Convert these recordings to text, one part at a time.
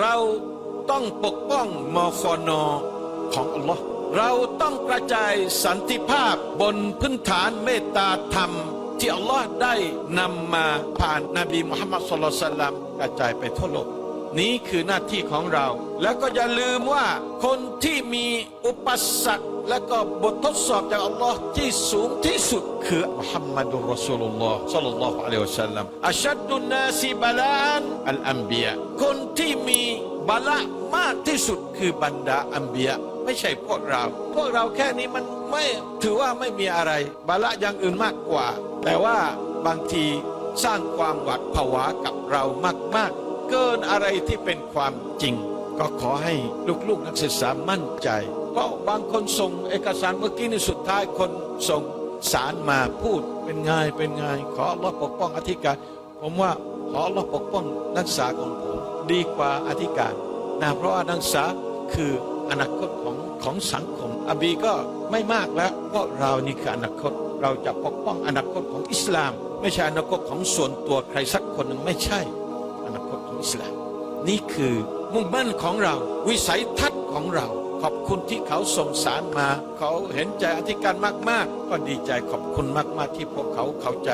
เราต้องปกป้องมฟนของอัลลอฮ์เราต้องกระจายสันติภาพบนพื้นฐานเมตตาธรรม ที่อัลลอฮ์ได้นำมาผ่านนบีมุฮัมมัดสุลตัลลัมกระจายไปทั่วโลกนี้คือหน้าที่ของเรา แล้วก็อย่าลืมว่าคนที่มีอุปสรรค และก็บททดสอบจากอัลลอฮ์ที่สูงที่สุดคือมุฮัมมัดุลรอสูลุลลอฮ์สัลลัลลอฮุอะลัยฮิวะสัลลัมอัชดดุนนาซีบาลานอัลอัมบียะคนที่มีบาละมากที่สุดคือบรรดาอัมบียะไม่ใช่พวกเรา พวกเราแค่นี้มันไม่ถือว่าไม่มีอะไร บาละอย่างอื่นมากกว่า แต่ว่าบางทีสร้างความหวาดผวากับเรามาก ๆ เกินอะไรที่เป็นความจริง ก็ขอให้ลูกๆนักศึกษามั่นใจ เพราะบางคนส่งเอกสารเมื่อกี้ในสุดท้ายคนส่งสารมาพูดเป็นไงเป็นไงขออัลลอฮ์ปกป้องอธิการ ผมว่าขออัลลอฮ์ปกป้องนักศึกษาของผมดีกว่าอธิการนะเพราะว่านักศึกษาคืออนาคตของของสังคมอบีก็ไม่มากแล้วเพราะเรานี่คืออนาคต เราจะปกป้องอนาคตของอิสลาม ไม่ใช่อนาคตของส่วนตัวใครสักคนหนึ่งไม่ใช่ อนาคตของอิสลาม นี่คือ มุ่งมั่นของเรา วิสัยทัศน์ของเรา ขอบคุณที่เขาส่งสารมา เขาเห็นใจอธิการมาก ๆ ก็ดีใจขอบคุณมาก ๆ ที่พวกเขาเข้าใจ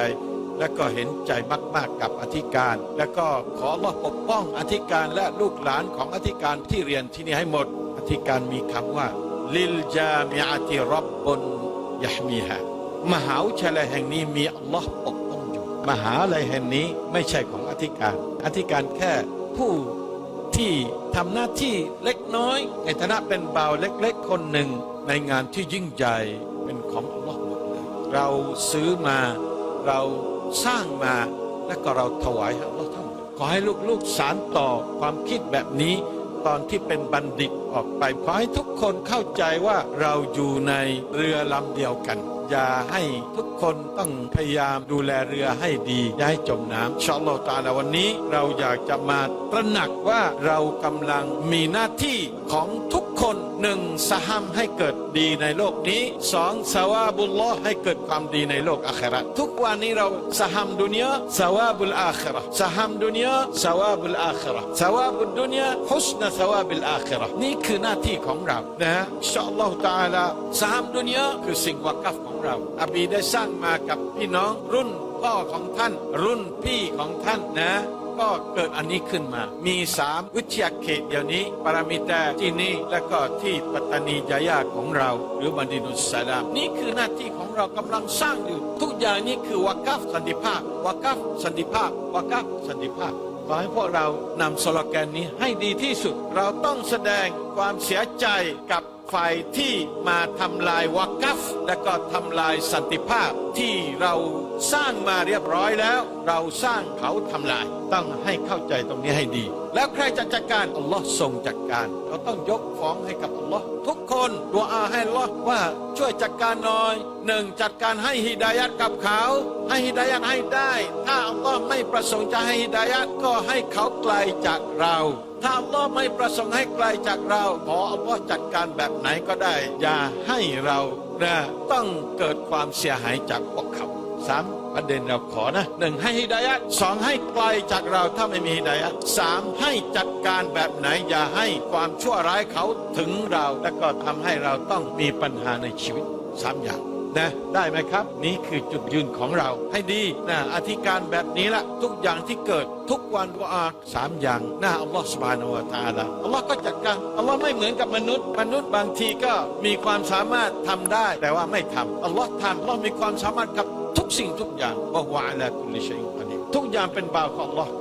และก็เห็นใจมาก ๆ กับอธิการ และก็ขอรอปกป้องอธิการและลูกหลานของอธิการที่เรียนที่นี่ให้หมด อธิการมีคำว่า ลิลจามิอาติรับบนยะมีฮะมหาวิทยาลัยแห่งนี้มีอัลลอฮ์ปกป้องอยู่ มหาลัยแห่งนี้ไม่ใช่ของอธิการ อธิการแค่ผู้ ที่ทำหน้าที่เล็กน้อย ในฐานะเป็นบ่าวเล็ก ๆ คนหนึ่ง ในงานที่ยิ่งใหญ่เป็นของอัลลอฮ์หมดเลยเราซื้อมา เราสร้างมาและก็เราถวายให้อัลลอฮ์ทั้งหมดขอให้ลูกๆสารต่อความคิดแบบนี้ ตอนที่เป็นบัณฑิตออกไปขอให้ทุกคนเข้าใจว่าเราอยู่ในเรือลำเดียวกัน อย่าให้ทุกคนต้องพยายามดูแลเรือให้ดีอย่าให้จมน้ำอินชาอัลลอตาลาวันนี้เราอยากจะมาตระหนักว่าเรากำลังมีหน้าที่ของทุกคนหนึ่งสหัมให้เกิดดีในโลกนี้สองสวาบุลลอให้เกิดความดีในโลกอาคราทุกวันนี้เราสหัมดุนยาสวาบุลอาคราสหัมดุนยาสวาบุลอาคราสวาบุลดุนยาฮุสนสวาบุลอาครานี่คือหน้าที่ของเรานะฮะอัลลอฮฺตาลาสหัมดุนยาคือสิ่งวากัฟของเราอบีได้สร้างมากับพี่น้องรุ่นพ่อของท่าน รุ่นพี่ของท่านนะ ก็เกิดอันนี้ขึ้นมา มีสามวิทยาเขตเดี๋ยวนี้ปรามิตาที่นี่และก็ที่ปัตตานียายาของเรา หรือบันดินุสสลามนี่คือหน้าที่ของเรากำลังสร้างอยู่ ทุกอย่างนี้คือวากัฟสันติภาพวากัฟสันติภาพวากัฟสันติภาพขอให้พวกเรานำสโลแกนนี้ให้ดีที่สุด เราต้องแสดงความเสียใจกับฝ่ายที่มาทำลายวากัฟ และก็ทำลายสันติภาพที่เราสร้างมาเรียบร้อยแล้ว เราสร้างเขาทำลาย ต้องให้เข้าใจตรงนี้ให้ดี แล้วใครจะจัดการอัลลอฮ์ทรงจัดการ เราต้องยกฟ้องให้กับอัลลอฮ์ทุกคนดัวอาให้อัลลอฮ์ว่าช่วยจัดการหน่อยหนึ่งจัดการให้ฮิดายัดกับเขา ให้ฮิดายัดให้ได้ ถ้าอัลลอฮ์ไม่ประสงค์จะให้ฮิดายัดก็ให้เขาไกลจากเรา ถ้าอัลลอฮ์ไม่ประสงค์ให้ไกลจากเรา ขออัลลอฮ์จัดการแบบไหนก็ได้ อย่าให้เรานะต้องเกิดความเสียหายจากพวกเขาสามประเด็นเราขอนะหนึ่งให้ฮิดายัดสองให้ไกลจากเราถ้าไม่มีฮิดายัดสามให้จัดการแบบไหนอย่าให้ความชั่วร้ายเขาถึงเรา และก็ทำให้เราต้องมีปัญหาในชีวิตสามอย่าง นะได้ไหมครับ นี่คือจุดยืนของเราให้ดีนะอธิการแบบนี้ละทุกอย่างที่เกิดทุกวันดุอาสามอย่างหน้าอัลลอฮฺสุบานาวตาลาอัลลอฮ์ก็จัดการอัลลอฮ์ไม่เหมือนกับมนุษย์ มนุษย์บางทีก็มีความสามารถทำได้ แต่ว่าไม่ทำอัลลอฮ์ทำอัลลอฮ์มีความสามารถกับทุกสิ่งทุกอย่างวะฮุอะลาคุลิชัยอินกอดีรทุกอย่างเป็นบ่าวของอัลลอฮ์